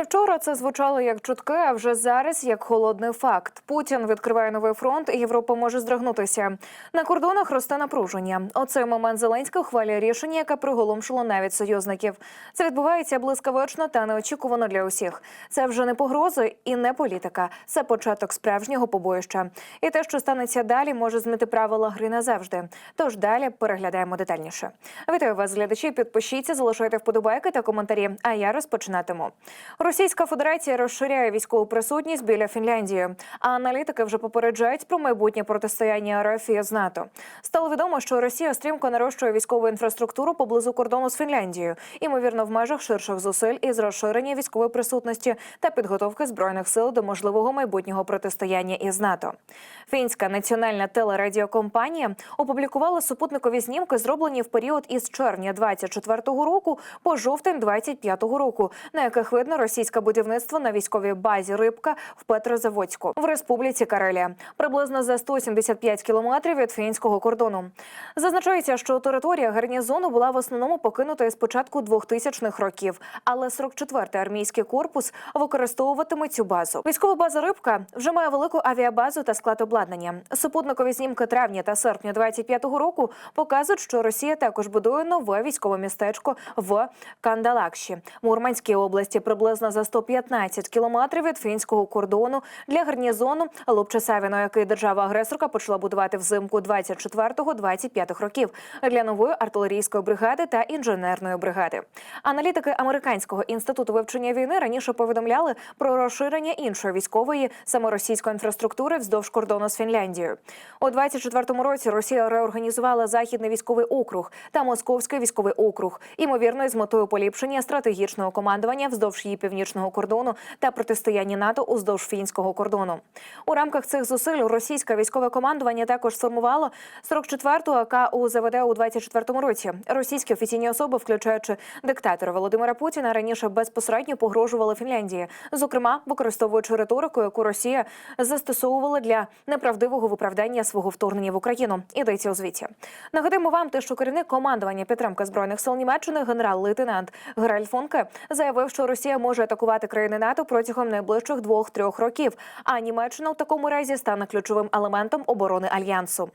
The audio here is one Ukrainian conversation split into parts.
Ще Вчора це звучало як чутки, а вже зараз як холодний факт. Путін відкриває новий фронт, і Європа може здригнутися. На кордонах росте напруження. У цей момент Зеленський ухвалює рішення, яке приголомшило навіть союзників. Це відбувається блискавично та неочікувано для усіх. Це вже не погрози і не політика. Це початок справжнього побоїща. І те, що станеться далі, може змити правила гри назавжди. Тож далі переглядаємо детальніше. Вітаю вас, глядачі. Підпишіться, залишайте вподобайки та коментарі. А я розпочинатиму. Російська Федерація розширяє військову присутність біля Фінляндії. А аналітики вже попереджають про майбутнє протистояння РФ з НАТО. Стало відомо, що Росія стрімко нарощує військову інфраструктуру поблизу кордону з Фінляндією, ймовірно, в межах ширших зусиль із розширення військової присутності та підготовки збройних сил до можливого майбутнього протистояння із НАТО. Фінська національна телерадіокомпанія опублікувала супутникові знімки, зроблені в період із червня 24-го року по жовтень 25-го року, на яких видно російське будівництво на військовій базі Рибка в Петрозаводську в Республіці Карелія, приблизно за 175 кілометрів від фінського кордону. Зазначається, що територія гарнізону була в основному покинута із початку 2000-х років, але 44-й армійський корпус використовуватиме цю базу. Військова база Рибка вже має велику авіабазу та склад обладнання. Супутникові знімки травня та серпня 25-го року показують, що Росія також будує нове військове містечко в Кандалакші, Мурманській області, приблизно за 115 кілометрів від фінського кордону для гарнізону Лобчасавіно, який держава-агресорка почала будувати взимку 24-25 років для нової артилерійської бригади та інженерної бригади. Аналітики американського інституту вивчення війни раніше повідомляли про розширення іншої військової саме російської інфраструктури вздовж кордону з Фінляндією. У 24-му році Росія реорганізувала західний військовий округ та московський військовий округ, ймовірно, з метою поліпшення стратегічного командування вздовж її північного кордону та протистояння НАТО уздовж фінського кордону. У рамках цих зусиль російське військове командування також сформувало 44-ту АК УЗВД у 24-му році. Російські офіційні особи, включаючи диктатора Володимира Путіна, раніше безпосередньо погрожували Фінляндії, зокрема використовуючи риторику, яку Росія застосовувала для неправдивого виправдання свого вторгнення в Україну. Ідеться у звіті. Нагадаємо вам, те, що керівник командування підтримки збройних сил Німеччини генерал-лейтенант Геральд Фонке заявив, що Росія може атакувати країни НАТО протягом найближчих двох-трьох років. А Німеччина в такому разі стане ключовим елементом оборони альянсу.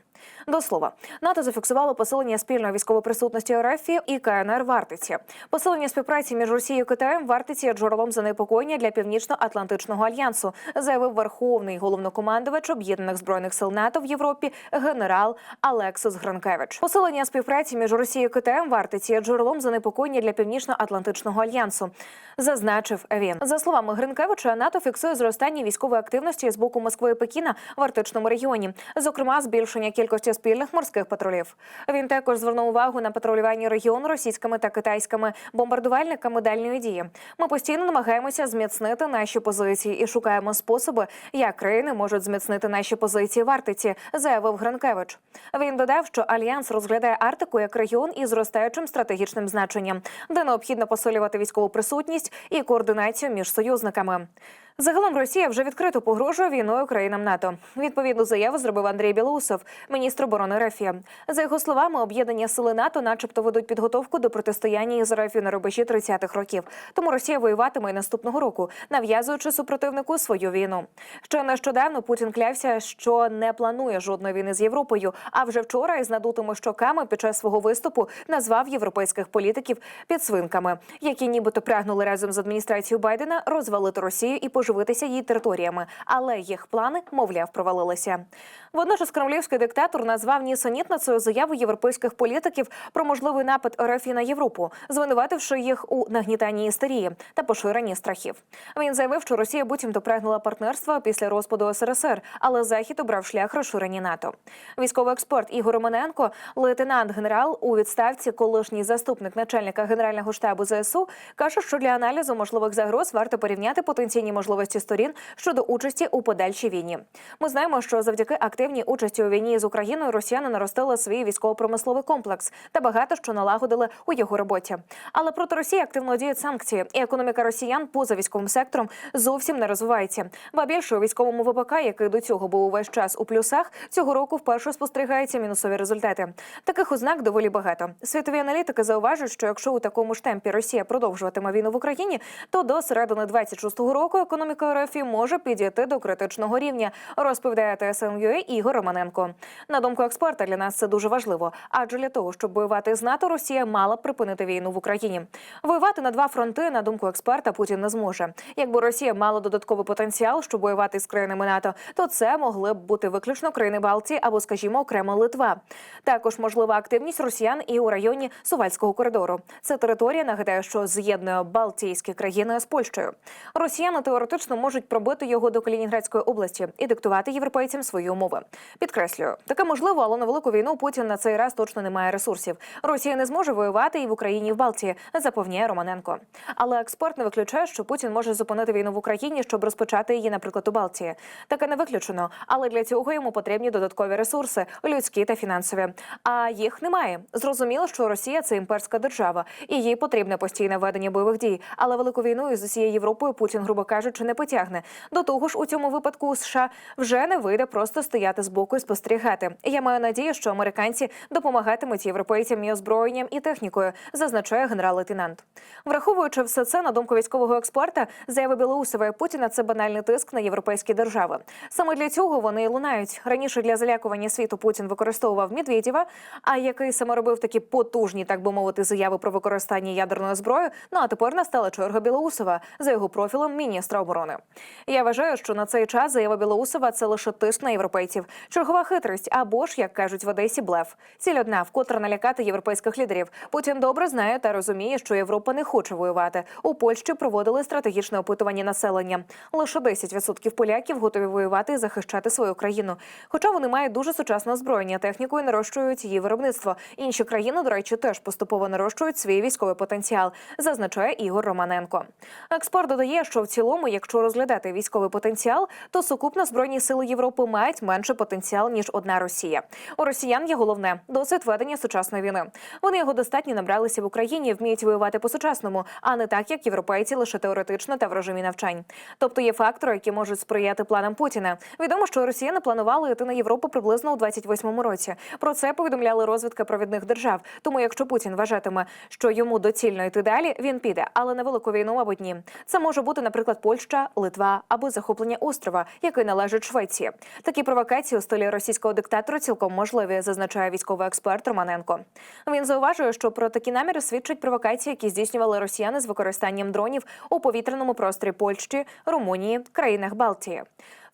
До слова, НАТО зафіксувало посилення спільної військової присутності РФ і КНР в Арктиці. Посилення співпраці між Росією і Китаєм в Арктиці є джерелом занепокоєння для північно-атлантичного альянсу, заявив верховний головнокомандувач об'єднаних збройних сил НАТО в Європі генерал Алексис Гранкевич. Посилення співпраці між Росією і Китаєм в Арктиці є джерелом занепокоєння для північно-атлантичного альянсу, зазначив він. За словами Гринкевича, НАТО фіксує зростання військової активності з боку Москви і Пекіна в арктичному регіоні, зокрема збільшення кількості спільних морських патрулів. Він також звернув увагу на патрулювання регіону російськими та китайськими бомбардувальниками дальньої дії. Ми постійно намагаємося зміцнити наші позиції і шукаємо способи, як країни можуть зміцнити наші позиції в Арктиці, заявив Гринкевич. Він додав, що альянс розглядає Арктику як регіон із зростаючим стратегічним значенням, де необхідно посилювати військову присутність і координацію між союзниками. Загалом Росія вже відкрито погрожує війною країнам НАТО. Відповідну заяву зробив Андрій Білоусов, міністр оборони РФ. За його словами, об'єднання сили НАТО, начебто, ведуть підготовку до протистояння із РФ на рубежі 30-х років. Тому Росія воюватиме і наступного року, нав'язуючи супротивнику свою війну. Ще нещодавно Путін клявся, що не планує жодної війни з Європою. А вже вчора із надутими щоками під час свого виступу назвав європейських політиків підсвинками, які нібито прагнули разом з адміністрацією Байдена розвалити Росію і поживитися її територіями, але їх плани, мовляв, провалилися. Водночас кремлівський диктатор назвав нісенітницею заяву європейських політиків про можливий напад РФ на Європу, звинувативши їх у нагнітанні істерії та поширенні страхів. Він заявив, що Росія буцімто прагнула партнерства після розпаду СРСР, але Захід обрав шлях розширення НАТО. Військовий експерт Ігор Романенко, лейтенант-генерал у відставці, колишній заступник начальника генерального штабу ЗСУ, каже, що для аналізу можливих загроз варто порівняти потенційні можливості можливості сторін щодо участі у подальшій війні. Ми знаємо, що завдяки активній участі у війні з Україною росіяни наростили свій військово-промисловий комплекс та багато що налагодили у його роботі. Але проти Росії активно діють санкції, і економіка росіян поза військовим сектором зовсім не розвивається. Ба більше у військовому ВПК, який до цього був увесь час у плюсах, цього року вперше спостерігаються мінусові результати. Таких ознак доволі багато. Світові аналітики зауважують, що якщо у такому ж темпі Росія продовжуватиме війну в Україні, то до середини 26-го року економіка РФ може підійти до критичного рівня, розповідає ТСН.UA Ігор Романенко. На думку експерта, для нас це дуже важливо, адже для того, щоб воювати з НАТО, Росія мала б припинити війну в Україні. Воювати на два фронти, на думку експерта, Путін не зможе. Якби Росія мала додатковий потенціал, щоб воювати з країнами НАТО, то це могли б бути виключно країни Балтії або, скажімо, окремо Литва. Також можлива активність росіян і у районі Сувальського коридору. Це територія, нагадаю, що з'єднує Балтійські країни з Польщею. Росіяни теоретично можуть пробити його до Калінінградської області і диктувати європейцям свої умови. Підкреслюю, таке можливо, але на велику війну Путін на цей раз точно не має ресурсів. Росія не зможе воювати і в Україні, і в Балтії, запевняє Романенко. Але експерт не виключає, що Путін може зупинити війну в Україні, щоб розпочати її, наприклад, у Балтії. Таке не виключено, але для цього йому потрібні додаткові ресурси, людські та фінансові. А їх немає. Зрозуміло, що Росія це імперська держава, і їй потрібне постійне ведення бойових дій. Але велику війну із усією Європою Путін, грубо кажучи, не потягне. До того ж, у цьому випадку США вже не вийде просто стояти збоку і спостерігати. Я маю надію, що американці допомагатимуть європейцям і озброєнням і технікою, зазначає генерал-лейтенант. Враховуючи все це, на думку військового експерта, заяви Білоусова і Путіна це банальний тиск на європейські держави. Саме для цього вони і лунають. Раніше для залякування світу Путін використовував Медведєва, а який саме робив такі потужні, так би мовити, заяви про використання ядерної зброї. Ну а тепер настала черга Білоусова за його профілем міністра оборони. Я вважаю, що на цей час заява Білоусова це лише тиск на європейців, чергова хитрість або ж, як кажуть в Одесі, блеф. Ціль одна вкотре налякати європейських лідерів. Путін добре знає та розуміє, що Європа не хоче воювати. У Польщі проводили стратегічне опитування населення. Лише 10% поляків готові воювати і захищати свою країну. Хоча вони мають дуже сучасне озброєння, техніку і нарощують її виробництво. Інші країни, до речі, теж поступово нарощують свій військовий потенціал, зазначає Ігор Романенко. Експерт додає, що в цілому, якщо розглядати військовий потенціал, то сукупно збройні сили Європи мають менше потенціал ніж одна Росія. У росіян є головне досвід ведення сучасної війни. Вони його достатньо набралися в Україні, вміють воювати по сучасному, а не так, як європейці лише теоретично та в режимі навчань. Тобто є фактори, які можуть сприяти планам Путіна. Відомо, що росіяни планували йти на Європу приблизно у 28-му році. Про це повідомляли розвідка провідних держав. Тому, якщо Путін вважатиме, що йому доцільно йти далі, він піде, але на велику війну, мабуть, ні. Це може бути, наприклад, Польща, Литва або захоплення острова, який належить Швеції. Такі провокації у стилі російського диктатора цілком можливі, зазначає військовий експерт Романенко. Він зауважує, що про такі наміри свідчать провокації, які здійснювали росіяни з використанням дронів у повітряному просторі Польщі, Румунії, країнах Балтії.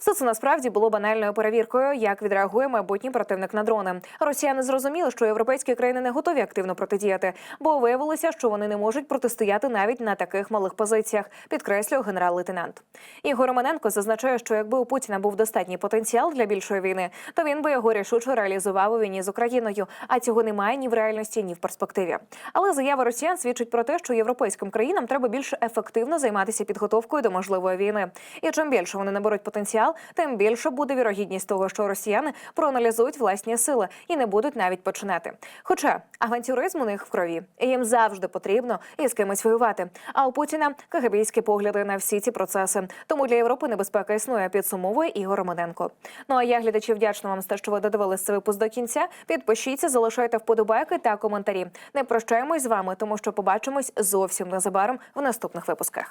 Все це насправді було банальною перевіркою, як відреагує майбутній противник на дрони. Росіяни зрозуміли, що європейські країни не готові активно протидіяти, бо виявилося, що вони не можуть протистояти навіть на таких малих позиціях. Підкреслює генерал-лейтенант. Ігор Романенко зазначає, що якби у Путіна був достатній потенціал для більшої війни, то він би його рішуче реалізував у війні з Україною. А цього немає ні в реальності, ні в перспективі. Але заява росіян свідчить про те, що європейським країнам треба більш ефективно займатися підготовкою до можливої війни. І чим більше вони наберуть потенціал, тим більше буде вірогідність того, що росіяни проаналізують власні сили і не будуть навіть починати. Хоча авантюризм у них в крові, і їм завжди потрібно із кимось воювати. А у Путіна кагабійські погляди на всі ці процеси. Тому для Європи небезпека існує. Підсумовує Ігор Романенко. Ну а я глядачі вдячна вам за що ви додивились цей випуск до кінця. Підпишіться, залишайте вподобайки та коментарі. Не прощаємось з вами, тому що побачимось зовсім незабаром в наступних випусках.